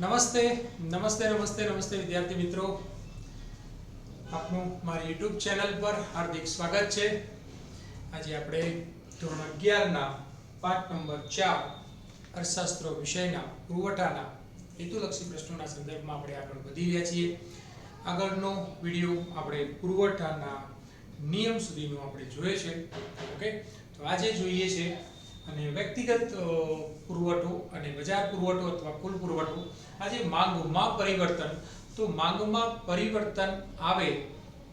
નમસ્તે નમસ્તે નમસ્તે નમસ્તે વિદ્યાર્થી મિત્રો. આપનું મારી યુટ્યુબ ચેનલ પર હાર્દિક સ્વાગત છે. આજે આપણે ધોરણ અગિયારના પાઠ નંબર ચાર, અર્થશાસ્ત્ર વિષયના પુરવઠાના હેતુલક્ષી પ્રશ્નોના સંદર્ભમાં આપણે આગળ વધી રહ્યા છીએ. આગળનો વીડિયો આપણે પુરવઠાના નિયમ સુધીનો આપણે જોઈએ છે. ઓકે? તો આજે જોઈએ છે અને વ્યક્તિગત પુરવઠો અને બજાર પુરવઠો અથવા કુલ પુરવઠો, આજે માંગમાં પરિવર્તન. તો માંગમાં પરિવર્તન આવે,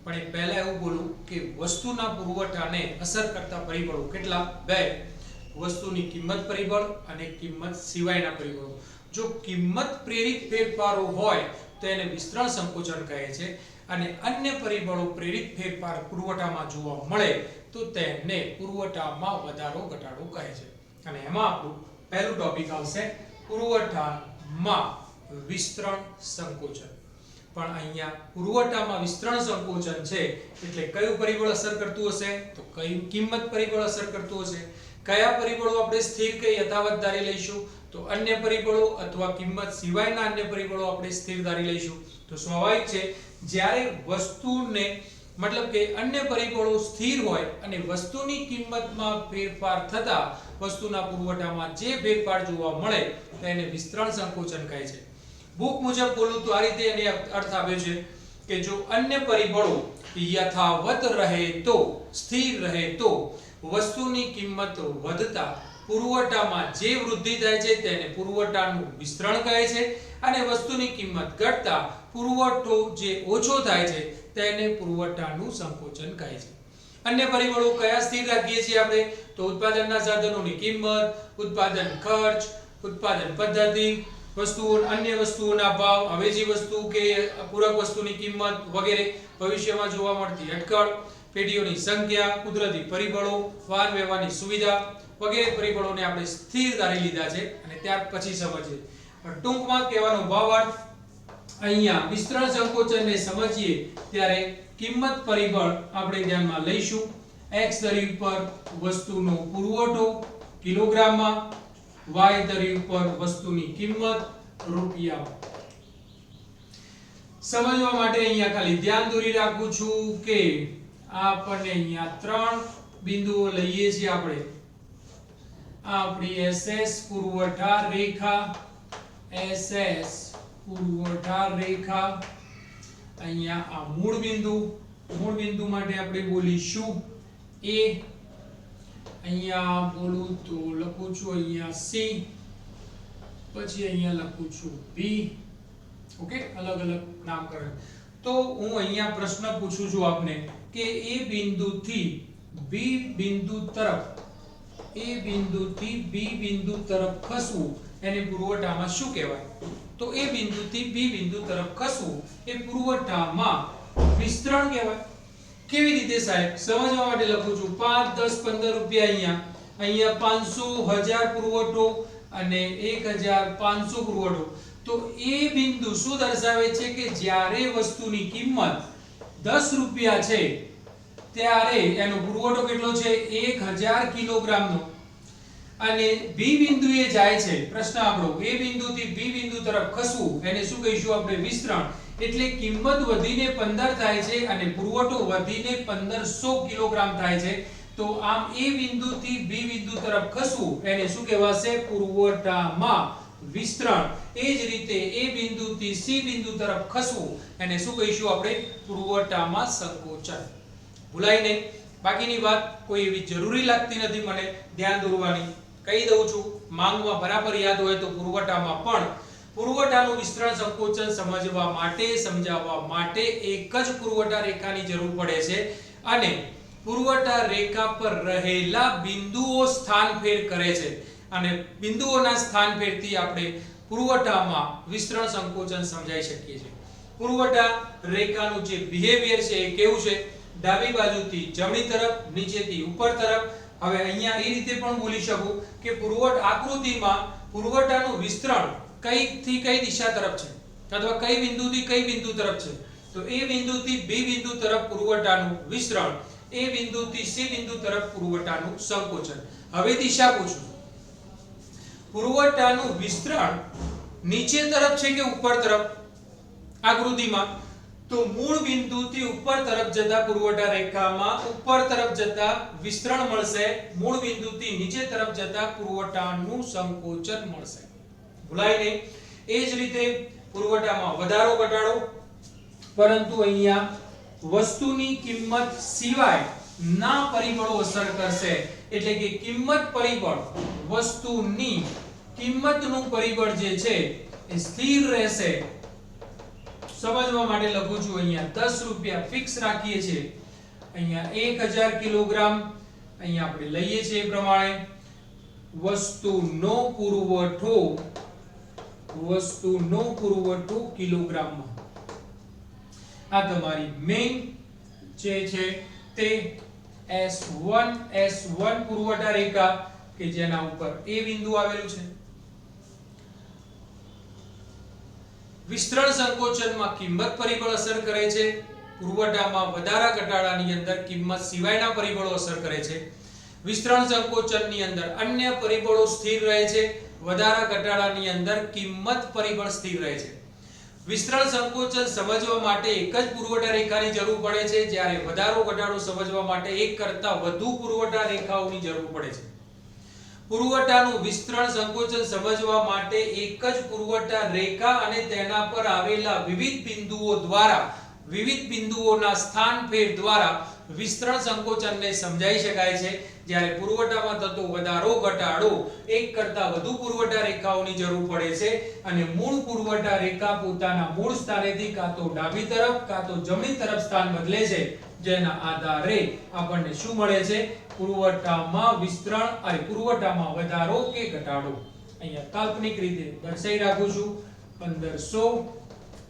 પણ એ પહેલા એવું બોલું કે વસ્તુના પુરવઠાને અસર કરતા પરિબળો કેટલા? બે. વસ્તુની કિંમત પરિબળ અને કિંમત સિવાયના પરિબળો. જો કિંમત પ્રેરિત ફેરફારો હોય, તો એને વિસ્તરણ સંકોચન કહે છે અને અન્ય પરિબળો પ્રેરિત ફેરફાર પુરવઠામાં જોવા મળે, તો તેને પુરવઠામાં વધારો ઘટાડો કહે છે. અને એમાં આપણું પહેલું ટોપિક આવશે પુરવઠામાં વિસ્તરણ સંકોચન. પણ અહીંયા પુરવઠામાં વિસ્તરણ સંકોચન છે એટલે કયું પરિબળ અસર કરતું હશે? તો કયું કિંમત પરિબળ અસર કરતું હશે? કયા પરિબળો આપણે સ્થિર કે યથાવત ધારી લઈશું? તો અન્ય પરિબળો અથવા કિંમત સિવાયના અન્ય પરિબળો આપણે સ્થિર ધારી લઈશું. તો સ્વાભાવિક છે, જ્યારે વસ્તુને મતલબ કે અન્ય પરિબળો સ્થિર હોય અને વસ્તુની કિંમતમાં ફેરફાર થતા વસ્તુના પુરવઠામાં જે ફેરફાર જોવા મળે તેને વિસ્તરણ સંકોચન કહે છે. બુક મુજબ બોલું તો આ રીતે એને અર્થ આવ્યો છે કે જો અન્ય પરિબળો યથાવત રહે તો, સ્થિર રહે તો, વસ્તુની કિંમત વધતા પુરવઠામાં જે વૃદ્ધિ થાય છે તેને પુરવઠાનું વિસ્તરણ કહે છે અને વસ્તુની કિંમત ઘટતા પુરવઠો જે ઓછો થાય છે તેને પુરવઠાનું સંકોચન કહે છે. અન્ય પરિબળો કયા સ્થિર રાખીએ છીએ આપણે? તો ઉત્પાદનના સાધનોની કિંમત, ઉત્પાદન ખર્ચ, ઉત્પાદન પદ્ધતિ, વસ્તુઓ, અન્ય વસ્તુઓના ભાવ, અવેજી વસ્તુ કે પૂરક વસ્તુની કિંમત વગેરે ભવિષ્યમાં જોવા મળતી અટકળ, પેઢીઓની સંખ્યા, કુદરતી પરિબળો, વાહન વ્યવહારની સુવિધા વગેરે પરિબળોને આપણે સ્થિર ધારી લીધા છે અને ત્યાર પછી સમજીએ. પણ ટૂંકમાં કહેવાનો ભાવાર્થ અહીંયા મિશ્ર સંકોચનને સમજીએ ત્યારે કિંમત પરિબળ આપણે ધ્યાનમાં લઈશું. X ધરી ઉપર વસ્તુનો પુરવઠો, કિલોગ્રામમાં y ધરી ઉપર વસ્તુની કિંમત રૂપિયામાં સમજવા માટે અહીંયા ખાલી ધ્યાન દોરી રાખું છું કે આપણે અહીંયા ત્રણ બિંદુઓ લઈએ છીએ આપણે. આપણી SS પુરવઠા રેખા SS પુરવઠા રેખા અહીંયા આ મૂળ બિંદુ મૂળ બિંદુ માટે આપણે બોલીશું એ. અહીંયા બોલું તો લખું છું અહીંયા સી, પછી અહીંયા લખું છું બી. ઓકે? અલગ અલગ નામકરણ. તો હું અહીંયા પ્રશ્ન પૂછું છું આપને કે એ બિંદુથી બી બિંદુ તરફ, એ બિંદુથી બી બિંદુ તરફ ખસવું એને પુરવઠામાં શું કહેવાય? તો એ બિંદુથી બી બિંદુ તરફ ખસવું એ પુરવઠામાં વિસ્તરણ કહેવાય. કેવી રીતે સાહેબ? સમજવા માટે લખું છું. 5 10 15 રૂપિયા અહીંયા. અહીંયા 500 1000 પુરવઠો અને 1500 પુરવઠો. તો એ બિંદુ શું દર્શાવે છે કે જ્યારે વસ્તુની કિંમત 10 રૂપિયા છે, ત્યારે એનો પુરવઠો કેટલો છે? 1000 કિલોગ્રામનો. અને B બિંદુએ જાય છે. પ્રશ્ન આપણો A બિંદુથી B બિંદુ તરફ ખસવું, એને શું કહીશું આપણે? વિસ્તરણ. એટલે કિંમત વધીને 15 થાય છે અને પુરવઠો વધીને 1500 કિલોગ્રામ થાય છે. તો આમ A બિંદુથી B બિંદુ તરફ ખસવું, એને શું કહેવાશે? પુરવઠામાં વિસ્તરણ. એ જ રીતે એ બિંદુથી સી બિંદુ તરફ ખસવું, એને શું કહીશું આપણે? પુરવઠામાં સંકોચન. ભૂલાય નહીં. બાકીની વાત કોઈ એવી જરૂરી લાગતી નથી મને, ધ્યાન દોરવાની. કહી દઉં છું માંગમાં બરાબર યાદ હોય તો પુરવઠામાં પણ પુરવઠાનું વિસ્તરણ સંકોચન સમજવા માટે, સમજાવવા માટે એક જ પુરવઠા રેખાની જરૂર પડે છે અને પુરવઠા રેખા પર રહેલા બિંદુઓ સ્થાન ફેર કરે છે. અને બિંદુઓના સ્થાનફેરથી આપણે પુરવઠામાં વિસ્તરણ સંકોચન સમજાઈ શકીએ છીએ. પુરવઠા રેખાનું જે બિહેવિયર છે એ કેવું છે? ડાબી બાજુથી જમણી તરફ, નીચેથી ઉપર તરફ હવે અહીંયા એ રીતે પણ બોલી શકું કે પુરવઠ આકૃતિમાં પુરવઠાનું વિસ્તરણ કઈ થી કઈ દિશા તરફ છે? અથવા કઈ બિંદુથી કઈ બિંદુ તરફ છે? તો એ બિંદુથી બી બિંદુ તરફ પુરવઠાનું વિસ્તરણ, એ બિંદુથી સી બિંદુ તરફ પુરવઠાનું સંકોચન. હવે દિશા પૂછું. પુરવઠાનું વિસ્તરણ નીચે તરફ છે કે ઉપર તરફ? આકૃતિમાં. તો મૂળ બિંદુથી ઉપર તરફ જતા પુરવઠા રેખામાં ઉપર તરફ જતા વિસ્તરણ મળશે. મૂળ બિંદુથી નીચે તરફ જતા પુરવઠાનું સંકોચન મળશે. ભૂલાય નહીં. એ જ રીતે પુરવઠામાં વધારો ઘટાડો. પરંતુ અહીંયા વસ્તુની કિંમત સિવાય ના પરિબળો અસર કરશે. એટલે કે કિંમત પરિબળ, વસ્તુની કિંમતનું પરિબળ જે છે એ સ્થિર રહેશે. સમજવા માટે લખું છું અહીંયા 10 રૂપિયા ફિક્સ રાખીએ છીએ. અહીંયા 1000 કિલોગ્રામ અહીંયા આપણે લઈએ છીએ એ પ્રમાણે. વસ્તુનો પુરવઠો વસ્તુનો પુરવઠો કિલોગ્રામમાં. આ તમારી મેઇન જે છે તે S1 S1 પુરવઠા રેખા કે જેના ઉપર એ બિંદુ આવેલું છે. વિસ્તરણ સંકોચનમાં કિંમત પરિબળ અસર કરે છે. પુરવઠામાં વધારા ઘટાડાની અંદર કિંમત સિવાયના પરિબળો અસર કરે છે. વિસ્તરણ સંકોચનની અંદર અન્ય પરિબળો સ્થિર રહે છે. વધારા ઘટાડાની અંદર કિંમત પરિબળ સ્થિર રહે છે. વિસ્તરણ સંકોચન સમજવા માટે એક જ પુરવઠા રેખાની જરૂર પડે છે. જ્યારે વધારો ઘટાડો સમજવા માટે એક કરતાં વધુ પુરવઠા રેખાઓની જરૂર પડે છે. પુરવઠાનું વિસ્તરણ સંકોચન સમજવા માટે એક જ પુરવઠા રેખા અને તેના પર આવેલા વિવિધ બિંદુઓ દ્વારા, વિવિધ બિંદુઓના સ્થાન ફેર દ્વારા વિસ્તરણ સંકોચનને સમજાઈ શકાય છે. જ્યારે પુરવઠામાં થતો વધારો, ઘટાડો એક કરતાં વધુ પુરવઠા રેખાઓની જરૂર પડે છે અને મૂળ પુરવઠા રેખા પોતાના મૂળ સ્થાનેથી કાં તો ડાબી તરફ, કાં તો જમણી તરફ સ્થાન બદલે છે. જેના આધારે આપણને શું મળે છે? પુરવઠામાં વિસ્તરણ અને પુરવઠામાં વધારો કે ઘટાડો. અહીંયા કાલ્પનિક રીતે દર્શાવી રાખું છું 1500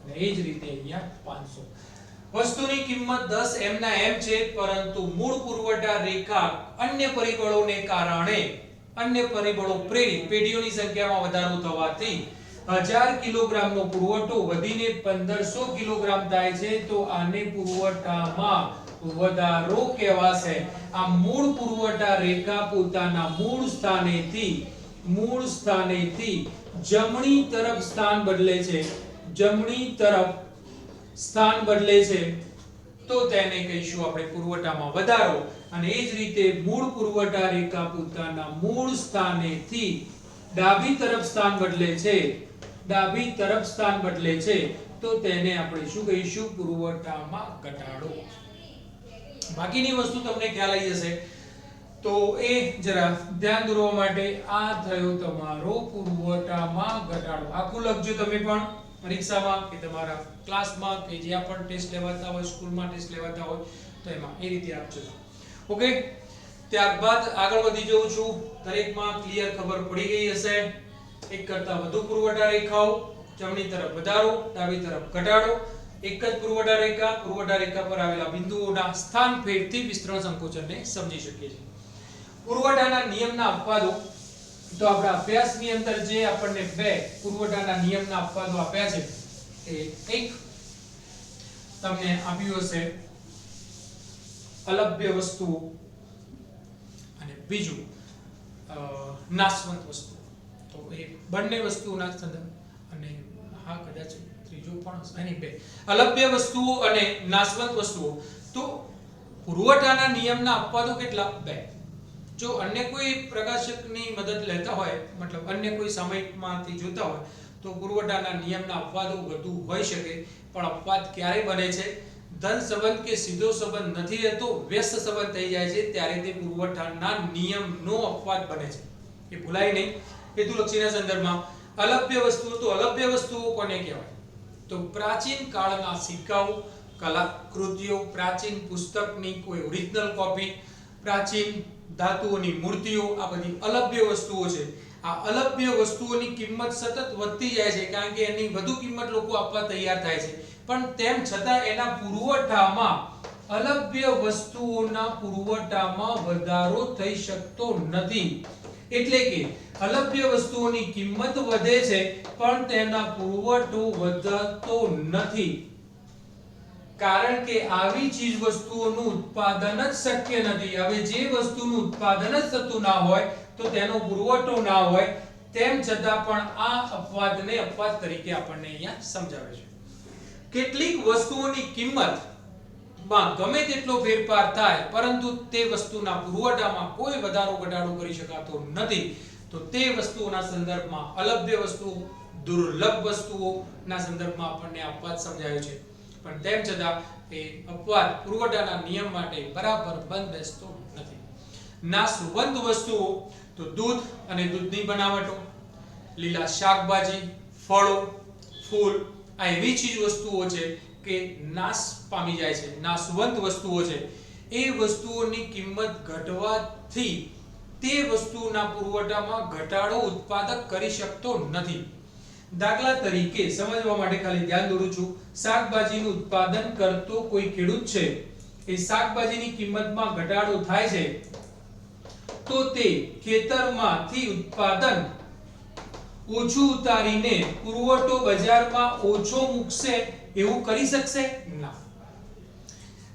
અને એ જ રીતે અહીંયા 500 વસ્તુની કિંમત 10 એમ ના એમ છે, પરંતુ મૂળ પુરવઠા રેખા અન્ય પરિબળોને કારણે અન્ય પરિબળો પ્રેરિત પેઢીઓની સંખ્યામાં વધારો થવાથી 1000 કિલોગ્રામનો પુરવઠો વધીને 1500 કિલોગ્રામ થાય છે, તો આને પુરવઠામાં વધારો કહેવાશે. આ મૂળ પુરવઠા રેખા પોતાના મૂળ સ્થાનેથી મૂળ સ્થાનેથી જમણી તરફ સ્થાન બદલે છે. જમણી તરફ સ્થાન બદલે છે. તો તેને કહીશું આપણે પુરવઠામાં વધારો. અને એ જ રીતે મૂળ પુરવઠા રેખા પોતાના મૂળ સ્થાનેથી ડાબી તરફ સ્થાન બદલે છે. ડાબી તરફ સ્થાન બદલે છે. તો તેને આપણે શું કહીશું? પુરવઠામાં ઘટાડો. બાકીની વસ્તુ તમને ખ્યાલ આવી જશે. તો એ જરા ધ્યાન દોરવા માટે આ થયો તમારો પુરવઠામાં ઘટાડો. આખું લખજો તમે પણ પરીક્ષામાં કે તમારા ક્લાસમાં કે જ્યાં પણ ટેસ્ટ લેવાતા હોય, સ્કૂલમાં ટેસ્ટ લેવાતા હોય, તો એમાં એ રીતે આપજો. ઓકે? ત્યારબાદ આગળ વધી જઉં છું. દરેકમાં ક્લિયર ખબર પડી ગઈ હશે. એક કરતાં વધુ પુરવઠા રેખાઓ. જમણી તરફ વધારો, ડાબી તરફ ઘટાડો. એક જ પુરવઠા રેખા પુરવઠા રેખા પર આવેલા બિંદુઓના સ્થાન ફેરથી વિસ્તરણ સંકોચનને સમજી શકીએ છીએ. પુરવઠાના નિયમના અપવાદો. તો આપણા અભ્યાસની અંદર જે આપણને બે પુરવઠાના નિયમના અપવાદો આપ્યા છે, એ એક તમને આપ્યું હશે અલભ્ય વસ્તુઓ અને બીજું નાશવંત વસ્તુ તો એ બંને વસ્તુઓના સંદર્ભ અને હા, કદાચ ત્રીજો પણ એની બે. અલભ્ય વસ્તુઓ અને નાશવંત વસ્તુઓ. તો પુરવઠાના નિયમના અપવાદો કેટલા? બે. જો અન્ય કોઈ પ્રકાશકની મદદ લેતા હોય, મતલબ અન્ય કોઈ સામયિકમાંથી જોતા હોય, તો પુરવઠાના નિયમના અપવાદો વધુ હોઈ શકે. પણ અપવાદ ક્યારે બને છે? ધન સંબંધ કે સીધો સંબંધ નથી રહેતો, વ્યસ્ત સંબંધ થઈ જાય છે, ત્યારે તે પુરવઠાના નિયમનો અપવાદ બને છે. એ ભૂલાય નહીં. હેતુલક્ષીના સંદર્ભમાં અલભ્ય વસ્તુઓ તો અલભ્ય વસ્તુઓ કોને કહેવાય? તો પ્રાચીન કાળના સિક્કાઓ, કલાકૃતિઓ, પ્રાચીન પુસ્તકની કોઈ ઓરિજિનલ કોપી પ્રાચીન ધાતુઓની મૂર્તિઓ, આ બધી અલભ્ય વસ્તુઓ છે. આ અલભ્ય વસ્તુઓની કિંમત સતત વધતી જાય છે કારણ કે એની વધુ કિંમત લોકો આપવા તૈયાર થાય છે. પણ તેમ છતાં એના પુરવઠામાં અલભ્ય વસ્તુઓના પુરવઠામાં વધારો થઈ શકતો નથી. એટલે કે અલભ્ય વસ્તુઓની કિંમત વધે છે, પણ તેના પુરવઠો વધતો નથી. કારણ કે આવી ચીજ વસ્તુઓનું ઉત્પાદન જ શક્ય નથી. હવે જે વસ્તુનું ઉત્પાદન જ થતું ના હોય, તો તેનો પુરવઠો ના હોય, તેમ છતાં પણ આ અપવાદને અપવાદ તરીકે આપણને અહીંયા સમજાવે છે. કેટલીક વસ્તુઓની કિંમત માં ગમે તેટલો ફેરફાર થાય, પરંતુ તે વસ્તુના પુરવઠામાં કોઈ વધારો ઘટાડો કરી શકાતો નથી. તો તે વસ્તુઓના સંદર્ભમાં અલભ્ય વસ્તુઓ, દુર્લભ વસ્તુઓના સંદર્ભમાં આપણને અપવાદ સમજાયો છે. પણ તેમ છતાં, એ અપવાદ પુરવઠાના નિયમ માટે બરાબર બંધ બેસતો નથી નાશવંત વસ્તુઓ, તો દૂધ અને દૂધની બનાવટો, લીલા શાકભાજી, ફળો, ફૂલ, આ એવી ચીજ વસ્તુઓ છે કે નાશ પામી જાય છે, નાશવંત વસ્તુઓ છે. એ વસ્તુઓની કિંમત ઘટવાથી તે વસ્તુના પુરવઠામાં ઘટાડો ઉત્પાદક કરી શકતો નથી. દાખલા તરીકે સમજવા માટે ખાલી ધ્યાન દોરું છું, શાકભાજીનું ઉત્પાદન કરતો કોઈ ખેડૂત છે, એ શાકભાજીની કિંમતમાં ઘટાડો થાય છે, તો તે ખેતરમાંથી ઉત્પાદન ઓછું ઉતારીને પુરવઠો બજારમાં ઓછો મૂકશે એવું કરી શકશે? ના.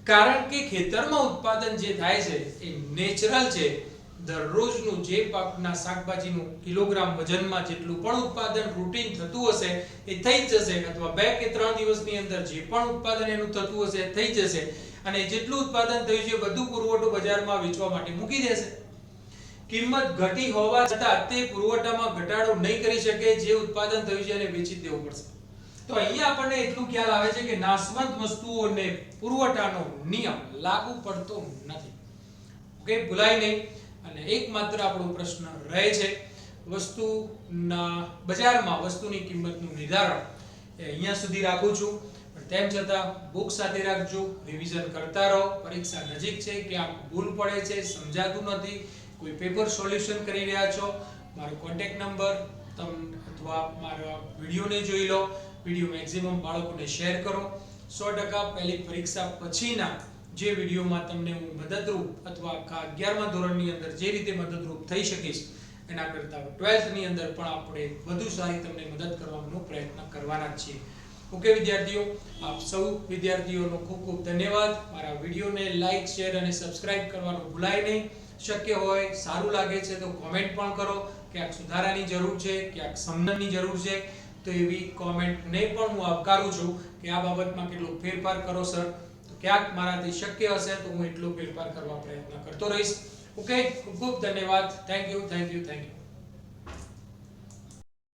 કારણ કે ખેતરમાં ઉત્પાદન જે થાય છે, એ નેચરલ છે. દરરોજનું જે પાકના શાકભાજીનું કિલોગ્રામ વજનમાં જેટલું પણ ઉત્પાદન રૂટીન થતું હશે, એ થઈ જશે. અથવા બે કે ત્રણ દિવસની અંદર જે પણ ઉત્પાદન એનું થતું હશે થઈ જશે. અને જેટલું ઉત્પાદન થયું છે બધું પુરવઠો બજારમાં વેચવા માટે મૂકી દેશે. કિંમત ઘટી હોવા છતાં તે પુરવઠામાં ઘટાડો નહીં કરી શકે, જે ઉત્પાદન થયું છે, એને વેચી દેવું પડશે. તો અહીંયા આપણને એટલું ખ્યાલ આવે છે કે નાશવંત વસ્તુઓને પુરવઠાનો નિયમ લાગુ પડતો નથી. ઓકે, ભૂલાય નહીં. અને એકમાત્ર આપણો પ્રશ્ન રહે છે, વસ્તુના બજારમાં વસ્તુની કિંમતનું નિર્ધારણ. એ અહીંયા સુધી રાખું છું. પણ તેમ છતાં બુક સાથે રાખજો, રિવિઝન કરતા રહો. પરીક્ષા નજીક છે, ક્યાંક ભૂલ પડે છે, સમજાતું નથી. કોઈ પેપર સોલ્યુશન કરી રહ્યા છો, મારો કોન્ટેક્ટ નંબર તમ અથવા મારા વિડીયોને જોઈ લો, વીડિયો મેક્સિમમ બાળકોને શેર કરો. સો ટકા પહેલી પરીક્ષા પછીના જે વિડીયોમાં તમને હું મદદરૂપ અથવા આખા અગિયારમા ધોરણની અંદર જે રીતે મદદરૂપ થઈ શકીશ, એના કરતાં ટ્વેલ્થની અંદર પણ આપણે વધુ સારી તમને મદદ કરવાનો પ્રયત્ન કરવાના છીએ. ઓકે, વિદ્યાર્થીઓ, આપ સૌ વિદ્યાર્થીઓનો ખૂબ ખૂબ ધન્યવાદ. મારા વિડીયોને લાઈક, શેર અને સબસ્ક્રાઇબ કરવાનું ભૂલાય નહીં. શક્ય હોય, સારું લાગે છે તો કોમેન્ટ પણ કરો. ક્યાંક સુધારાની જરૂર છે, ક્યાંક સમજણની જરૂર છે, તો એવી કોમેન્ટને પણ હું આવકારું છું કે આ બાબતમાં કેટલો ફેરફાર કરો સર તો ક્યાંક મારાથી શક્ય હશે તો હું એટલો ફેરફાર કરવા પ્રયત્ન કરતો રહીશ. ઓકે ખૂબ ખૂબ ધન્યવાદ. Thank you thank you thank you